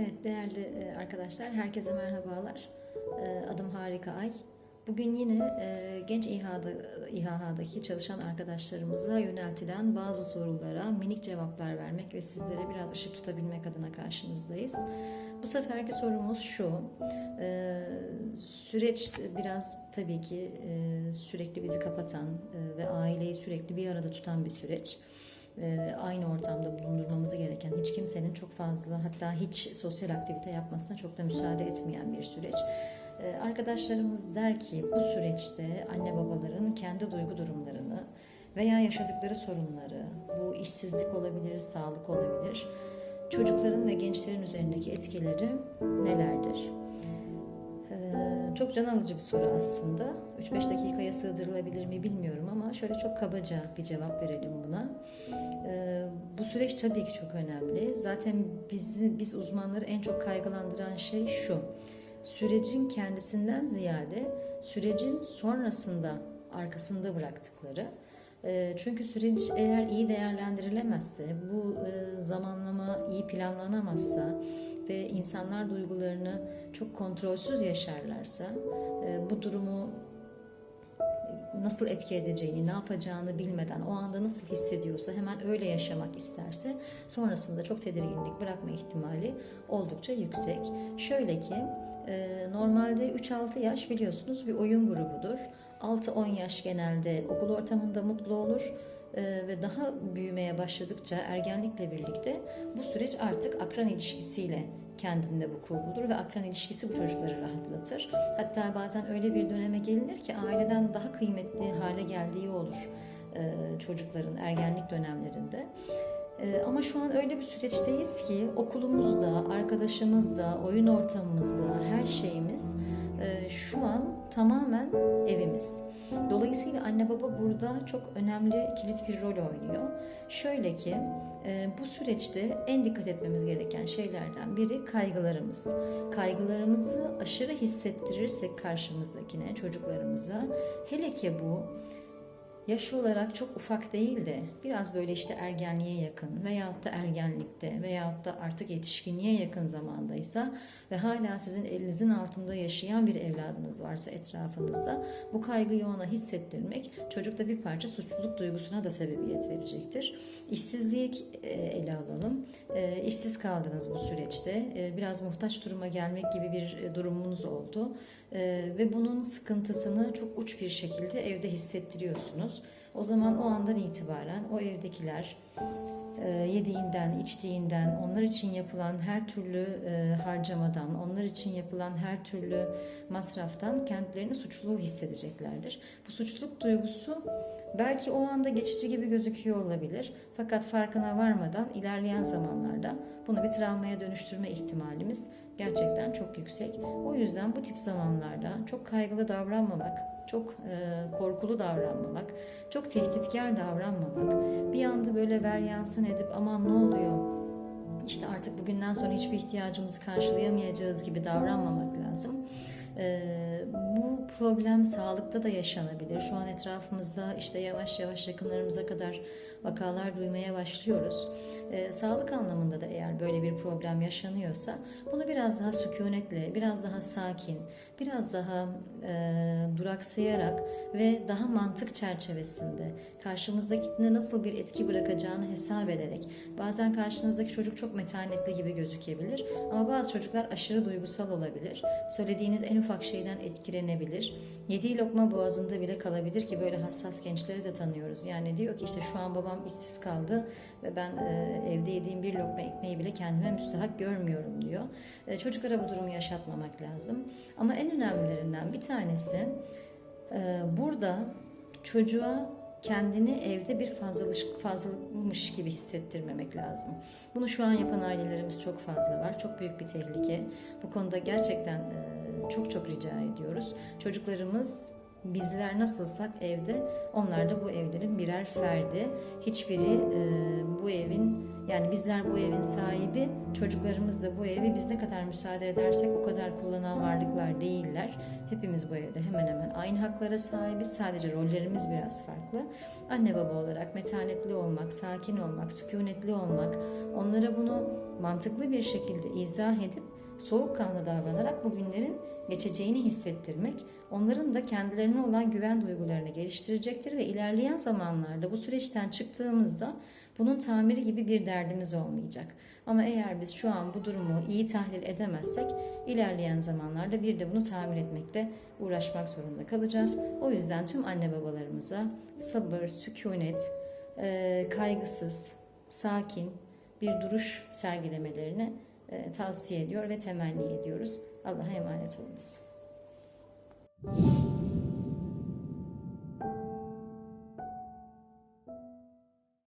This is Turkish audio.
Evet değerli e, arkadaşlar herkese merhabalar. E, Adım Harika Ay. Bugün yine e, genç İHA'da, İHA'daki çalışan arkadaşlarımıza yöneltilen bazı sorulara minik cevaplar vermek ve sizlere biraz ışık tutabilmek adına karşınızdayız. Bu seferki sorumuz şu. Süreç biraz tabii ki sürekli bizi kapatan ve aileyi sürekli bir arada tutan bir süreç e, aynı ortamda bulundurmamızı gereken hiç kimsenin çok fazla hatta hiç sosyal aktivite yapmasına çok da müsaade etmeyen bir süreç. E, Arkadaşlarımız der ki bu süreçte anne babaların kendi duygu durumlarını veya yaşadıkları sorunları, bu işsizlik olabilir, sağlık olabilir, çocukların ve gençlerin üzerindeki etkileri nelerdir? Çok can alıcı bir soru aslında. 3-5 dakikaya sığdırılabilir mi bilmiyorum ama şöyle çok kabaca bir cevap verelim buna. Ee, Bu süreç tabii ki çok önemli. Zaten bizi biz uzmanları en çok kaygılandıran şey şu. Sürecin kendisinden ziyade sürecin sonrasında arkasında bıraktıkları. Ee, Çünkü süreç eğer iyi değerlendirilemezse, bu e, zamanlama iyi planlanamazsa ve insanlar duygularını çok kontrolsüz yaşarlarsa e, bu durumu nasıl etki edeceğini, ne yapacağını bilmeden o anda nasıl hissediyorsa hemen öyle yaşamak isterse sonrasında çok tedirginlik bırakma ihtimali oldukça yüksek. Şöyle ki e, normalde 3-6 yaş biliyorsunuz bir oyun grubudur. 6-10 yaş genelde okul ortamında mutlu olur ve daha büyümeye başladıkça ergenlikle birlikte bu süreç artık akran ilişkisiyle kendinde vuku bulur ve akran ilişkisi bu çocukları rahatlatır. Hatta bazen öyle bir döneme gelinir ki aileden daha kıymetli hale geldiği olur e, çocukların ergenlik dönemlerinde. E, Ama şu an öyle bir süreçteyiz ki okulumuzda, arkadaşımızda, oyun ortamımızda her şeyimiz e, şu an tamamen evimiz. Dolayısıyla anne baba burada çok önemli kilit bir rol oynuyor. Şöyle ki e, bu süreçte en dikkat etmemiz gereken şeylerden biri kaygılarımız. Kaygılarımızı aşırı hissettirirsek karşımızdakine, çocuklarımıza, hele ki bu yaş olarak çok ufak değil de biraz böyle işte ergenliğe yakın veyahut da ergenlikte veyahut da artık yetişkinliğe yakın zamandaysa ve hala sizin elinizin altında yaşayan bir evladınız varsa etrafınızda bu kaygıyı ona hissettirmek çocukta bir parça suçluluk duygusuna da sebebiyet verecektir. İşsizlik e, ele alalım. E, İşsiz kaldınız bu süreçte. E, Biraz muhtaç duruma gelmek gibi bir durumunuz oldu. Ve bunun sıkıntısını çok uç bir şekilde evde hissettiriyorsunuz. O zaman o andan itibaren o evdekiler e, yediğinden, içtiğinden, onlar için yapılan her türlü e, harcamadan, onlar için yapılan her türlü masraftan kendilerini suçlu hissedeceklerdir. Bu suçluluk duygusu belki o anda geçici gibi gözüküyor olabilir. Fakat farkına varmadan ilerleyen zamanlarda bunu bir travmaya dönüştürme ihtimalimiz gerçekten çok yüksek. O yüzden bu tip zamanlarda çok kaygılı davranmamak, çok e, korkulu davranmamak, çok tehditkar davranmamak, bir anda böyle ver yansın edip aman ne oluyor, işte artık bugünden sonra hiçbir ihtiyacımızı karşılayamayacağız gibi davranmamak lazım. Ee, bu problem sağlıkta da yaşanabilir. Şu an etrafımızda işte yavaş yavaş yakınlarımıza kadar vakalar duymaya başlıyoruz. Ee, sağlık anlamında da eğer böyle bir problem yaşanıyorsa bunu biraz daha sükunetle, biraz daha sakin, biraz daha e, duraksayarak ve daha mantık çerçevesinde karşımızdakine nasıl bir etki bırakacağını hesap ederek bazen karşınızdaki çocuk çok metanetli gibi gözükebilir ama bazı çocuklar aşırı duygusal olabilir. Söylediğiniz en ufak şeyden etkilenebilir. Yediği lokma boğazında bile kalabilir ki böyle hassas gençleri de tanıyoruz. Yani diyor ki işte şu an babam işsiz kaldı ve ben e, evde yediğim bir lokma ekmeği bile kendime müstahak görmüyorum diyor. E, çocuklara bu durumu yaşatmamak lazım. Ama en önemlilerinden bir tanesi e, burada çocuğa kendini evde bir fazlalık fazlamış gibi hissettirmemek lazım. Bunu şu an yapan ailelerimiz çok fazla var. Çok büyük bir tehlike. Bu konuda gerçekten e, çok çok rica ediyoruz. Çocuklarımız Bizler nasılsak evde, onlar da bu evlerin birer ferdi. Hiçbiri e, bu evin yani bizler bu evin sahibi, çocuklarımız da bu evi biz ne kadar müsaade edersek o kadar kullanan varlıklar değiller. Hepimiz bu evde hemen hemen aynı haklara sahibiz. Sadece rollerimiz biraz farklı. Anne baba olarak metanetli olmak, sakin olmak, sükunetli olmak, onlara bunu mantıklı bir şekilde izah edip soğukkanlı davranarak bu günlerin geçeceğini hissettirmek, onların da kendilerine olan güven duygularını geliştirecektir ve ilerleyen zamanlarda bu süreçten çıktığımızda bunun tamiri gibi bir derdimiz olmayacak. Ama eğer biz şu an bu durumu iyi tahlil edemezsek ilerleyen zamanlarda bir de bunu tamir etmekle uğraşmak zorunda kalacağız. O yüzden tüm anne babalarımıza sabır, sükunet, e, kaygısız, sakin bir duruş sergilemelerini tavsiye ediyor ve temenni ediyoruz. Allah'a emanet olunuz.